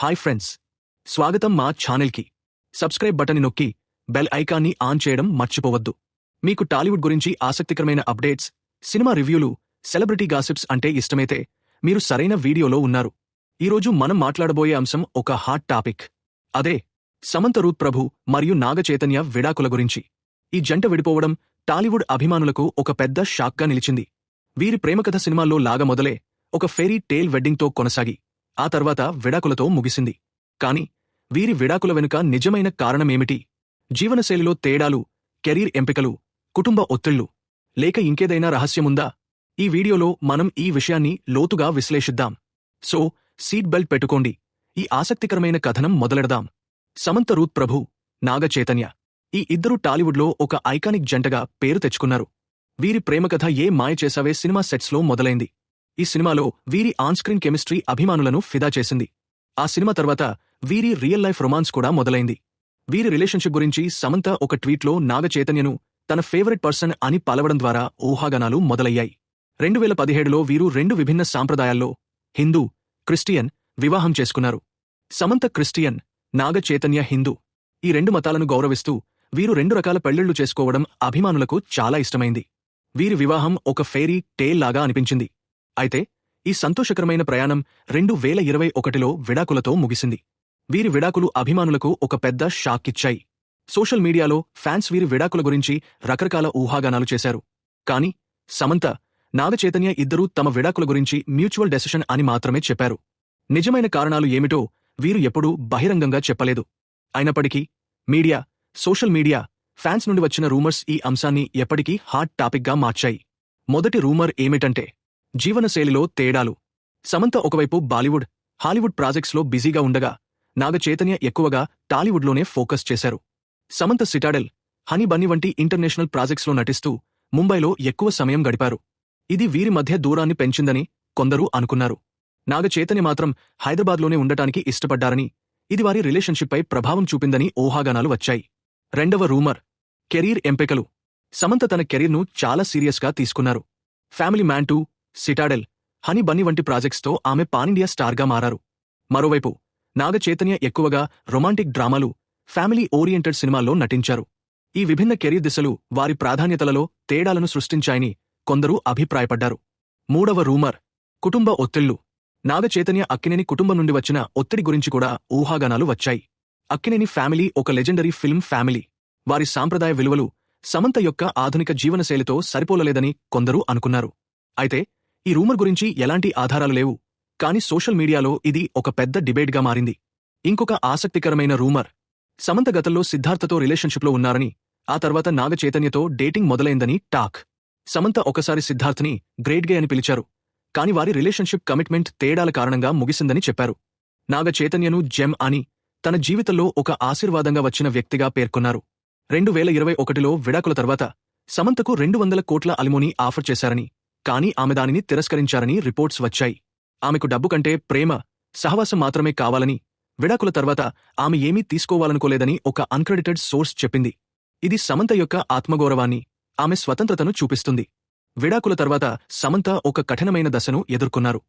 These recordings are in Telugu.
Hi friends. స్వాగతం మా ఛానల్కి. సబ్స్క్రైబ్ బటన్ నొక్కి బెల్ ఐకాన్ని ఆన్ చేయడం మర్చిపోవద్దు. మీకు టాలీవుడ్ గురించి ఆసక్తికరమైన అప్డేట్స్ సినిమా రివ్యూలు సెలబ్రిటీ గాసిప్స్ అంటే ఇష్టమైతే మీరు సరైన వీడియోలో ఉన్నారు. ఈరోజు మనం మాట్లాడబోయే అంశం ఒక హాట్ టాపిక్. అదే సమంత రూత్ ప్రభు మరియు నాగ చైతన్య విడాకుల గురించి. ఈ జంట విడిపోవడం టాలీవుడ్ అభిమానులకు ఒక పెద్ద షాక్గా నిలిచింది. వీరి ప్రేమకథ సినిమాల్లో లాగా మొదలే ఒక ఫెరీ టేల్ వెడ్డింగ్తో కొనసాగి ఆ తర్వాత విడాకులతో ముగిసింది. కాని వీరి విడాకుల వెనుక నిజమైన కారణమేమిటి? జీవనశైలిలో తేడాలు కెరీర్ ఎంపికలు కుటుంబ ఒత్తిళ్ళు. లేక ఇంకేదైనా రహస్యముందా? ఈ వీడియోలో మనం ఈ విషయాన్ని లోతుగా విశ్లేషిద్దాం. సో సీట్ బెల్ట్ పెట్టుకోండి. ఈ ఆసక్తికరమైన కథనం మొదలెడదాం. సమంత రూత్ ప్రభు నాగ చైతన్య ఈ ఇద్దరు టాలీవుడ్లో ఒక ఐకానిక్ జంటగా పేరు తెచ్చుకున్నారు. వీరి ప్రేమకథ ఏ మాయ చేసావే సినిమా సెట్స్లో మొదలైంది. ఈ సినిమాలో వీరి ఆన్స్క్రీన్ కెమిస్ట్రీ అభిమానులను ఫిదా చేసింది. ఆ సినిమా తర్వాత వీరి రియల్ లైఫ్ రొమాన్స్ కూడా మొదలైంది. వీరి రిలేషన్షిప్ గురించి సమంత ఒక ట్వీట్లో నాగ చైతన్యను తన ఫేవరెట్ పర్సన్ అని పలవడం ద్వారా ఊహాగానాలు మొదలయ్యాయి. రెండు వేల పదిహేడులో వీరు రెండు విభిన్న సాంప్రదాయాల్లో హిందూ క్రిస్టియన్ వివాహం చేసుకున్నారు. సమంత క్రిస్టియన్ నాగ చైతన్య హిందూ ఈ రెండు మతాలను గౌరవిస్తూ వీరు రెండు రకాల పెళ్ళిళ్ళు చేసుకోవడం అభిమానులకు చాలా ఇష్టమైంది. వీరి వివాహం ఒక ఫేరీ టేల్ లాగా అనిపించింది. అయితే ఈ సంతోషకరమైన ప్రయాణం రెండు వేల ఇరవై ఒకటిలో విడాకులతో ముగిసింది. వీరి విడాకులు అభిమానులకు ఒక పెద్ద షాక్ ఇచ్చాయి సోషల్ మీడియాలో ఫ్యాన్స్ వీరి విడాకుల గురించి రకరకాల ఊహాగానాలు చేశారు. కాని సమంత నాగచైతన్య ఇద్దరూ తమ విడాకుల గురించి మ్యూచువల్ డెసిషన్ అని మాత్రమే చెప్పారు. నిజమైన కారణాలు ఏమిటో వీరు ఎప్పుడూ బహిరంగంగా చెప్పలేదు. అయినప్పటికీ మీడియా సోషల్ మీడియా ఫ్యాన్స్ నుండి వచ్చిన రూమర్స్ ఈ అంశాన్ని ఎప్పటికీ హాట్ టాపిక్గా మార్చాయి. మొదటి రూమర్ ఏమిటంటే జీవనశైలిలో తేడాలు. సమంత ఒకవైపు బాలీవుడ్ హాలీవుడ్ ప్రాజెక్ట్స్లో బిజీగా ఉండగా నాగ చైతన్య ఎక్కువగా టాలీవుడ్లోనే ఫోకస్ చేశారు. సమంత సిటాడెల్ హనీ బన్నీ వంటి ఇంటర్నేషనల్ ప్రాజెక్ట్స్లో నటిస్తూ ముంబైలో ఎక్కువ సమయం గడిపారు. ఇది వీరి మధ్య దూరాన్ని పెంచిందని కొందరు అనుకున్నారు. నాగ చైతన్య మాత్రం హైదరాబాద్లోనే ఉండటానికి ఇష్టపడ్డారని ఇది వారి రిలేషన్షిప్పై ప్రభావం చూపిందని ఊహాగానాలు వచ్చాయి. రెండవ రూమర్ కెరీర్ ఎంపికలు. సమంత తన కెరీర్ను చాలా సీరియస్గా తీసుకున్నారు. Family Man two Citadel Honey Bunny వంటి ప్రాజెక్ట్స్తో ఆమె పానిండియా స్టార్గా మారారు. మరోవైపు నాగ చైతన్య ఎక్కువగా రొమాంటిక్ డ్రామాలు ఫ్యామిలీ ఓరియంటెడ్ సినిమాల్లో నటించారు. ఈ విభిన్న కెరీర్ దిశలు వారి ప్రాధాన్యతలలో తేడాలను సృష్టించాయని కొందరు అభిప్రాయపడ్డారు. మూడవ రూమర్ కుటుంబ ఒత్తిళ్ళు. నాగచైతన్య అక్కినేని కుటుంబం నుండి వచ్చిన ఒత్తిడి గురించి కూడా ఊహాగానాలు వచ్చాయి. అక్కినేని ఫ్యామిలీ ఒక లెజెండరీ ఫిల్మ్ ఫ్యామిలీ. వారి సాంప్రదాయ విలువలు సమంత యొక్క ఆధునిక జీవనశైలితో సరిపోలలేదని కొందరు అనుకున్నారు. అయితే ఈ రూమర్ గురించి ఎలాంటి ఆధారాలు లేవు. కాని సోషల్ మీడియాలో ఇది ఒక పెద్ద డిబేట్గా మారింది. ఇంకొక ఆసక్తికరమైన రూమర్. సమంత గతంలో సిద్ధార్థతో రిలేషన్షిప్లో ఉన్నారని ఆ తర్వాత నాగ చైతన్యతో డేటింగ్ మొదలైందని టాక్. సమంత ఒకసారి సిద్ధార్థ్ని గ్రేట్ గే అని పిలిచారు. కాని వారి రిలేషన్షిప్ కమిట్మెంట్ తేడాల కారణంగా ముగిసిందని చెప్పారు. నాగ చైతన్యను జెమ్ అని తన జీవితంలో ఒక ఆశీర్వాదంగా వచ్చిన వ్యక్తిగా పేర్కొన్నారు. రెండు వేల ఇరవై ఒకటిలో విడాకుల తర్వాత సమంతకు రెండు వందల కోట్ల అలిమోని ఆఫర్ చేశారని కానీ ఆమె దానిని తిరస్కరించారని రిపోర్ట్స్ వచ్చాయి. ఆమెకు డబ్బు కంటే ప్రేమ సహవాసం మాత్రమే కావాలని విడాకుల తర్వాత ఆమె ఏమీ తీసుకోవాలనుకోలేదని ఒక అన్క్రెడిటెడ్ సోర్స్ చెప్పింది. ఇది సమంత యొక్క ఆత్మగౌరవాన్ని ఆమె స్వతంత్రతను చూపిస్తుంది. విడాకుల తర్వాత సమంత ఒక కఠినమైన దశను ఎదుర్కొన్నారు.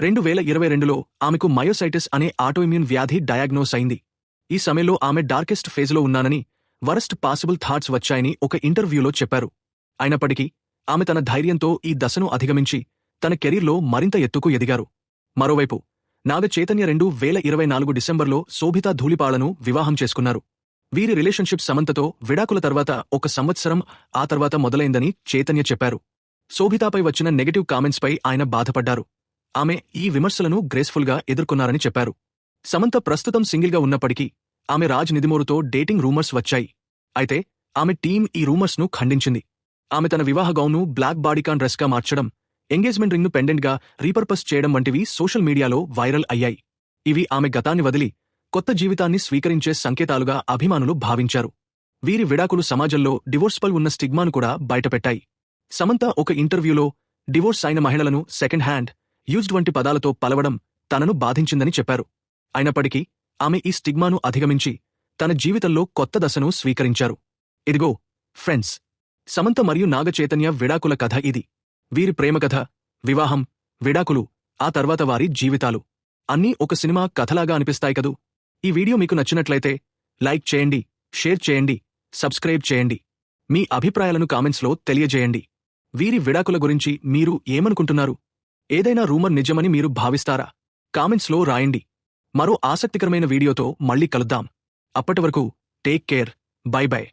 రెండు వేల ఇరవై రెండులో ఆమెకు మయోసైటిస్ అనే ఆటోఇమ్యూన్ వ్యాధి డయాగ్నోస్ అయింది. ఈ సమయంలో ఆమె డార్కెస్ట్ ఫేజ్లో ఉన్నానని వరస్ట్ పాసిబుల్ థాట్స్ వచ్చాయని ఒక ఇంటర్వ్యూలో చెప్పారు. అయినప్పటికీ ఆమె తన ధైర్యంతో ఈ దశను అధిగమించి తన కెరీర్లో మరింత ఎత్తుకు ఎదిగారు. మరోవైపు నాగ చైతన్య రెండు వేల ఇరవై నాలుగు డిసెంబర్లో శోభితా ధూళిపాళను వివాహం చేసుకున్నారు. వీరి రిలేషన్షిప్ సమంతతో విడాకుల తర్వాత ఒక సంవత్సరం ఆ తర్వాత మొదలైందని చైతన్య చెప్పారు. శోభితాపై వచ్చిన నెగటివ్ కామెంట్స్పై ఆయన బాధపడ్డారు. ఆమె ఈ విమర్శలను గ్రేస్ఫుల్గా ఎదుర్కొన్నారని చెప్పారు. సమంత ప్రస్తుతం సింగిల్గా ఉన్నప్పటికీ ఆమె రాజ్ నిధిమోరుతో డేటింగ్ రూమర్స్ వచ్చాయి. అయితే ఆమె టీం ఈ రూమర్స్ను ఖండించింది. ఆమె తన వివాహ గౌన్ను బ్లాక్ బాడీకాన్ డ్రెస్గా మార్చడం ఎంగేజ్మెంట్ రింగ్ను పెండెంట్గా రీపర్పస్ చేయడం వంటివి సోషల్ మీడియాలో వైరల్ అయ్యాయి. ఇవి ఆమె గతాన్ని వదిలి కొత్త జీవితాన్ని స్వీకరించే సంకేతాలుగా అభిమానులు భావించారు. వీరి విడాకులు సమాజంలో డివోర్స్పై ఉన్న స్టిగ్మాను కూడా బయటపెట్టాయి. సమంత ఒక ఇంటర్వ్యూలో డివోర్స్ అయిన మహిళలను సెకండ్ హ్యాండ్ యూజ్డ్ వంటి పదాలతో పలవడం తనను బాధించిందని చెప్పారు. అయినప్పటికీ ఆమె ఈ స్టిగ్మాను అధిగమించి తన జీవితంలో కొత్త దశను స్వీకరించారు. ఇదిగో ఫ్రెండ్స్ సమంత మరియు నాగచైతన్య విడాకుల కథ ఇది. వీరి ప్రేమకథ వివాహం విడాకులు ఆ తర్వాత వారి జీవితాలు. అన్నీ ఒక సినిమా కథలాగా అనిపిస్తాయి కదూ? ఈ వీడియో మీకు నచ్చినట్లయితే లైక్ చేయండి షేర్ చేయండి సబ్స్క్రైబ్ చేయండి. మీ అభిప్రాయాలను కామెంట్స్లో తెలియజేయండి. వీరి విడాకుల గురించి మీరు ఏమనుకుంటున్నారు? ఏదైనా రూమర్ నిజమని మీరు భావిస్తారా? కామెంట్స్లో రాయండి. మరో ఆసక్తికరమైన వీడియోతో మళ్ళీ కలుద్దాం. అప్పటి వరకు టేక్ కేర్ బై బై.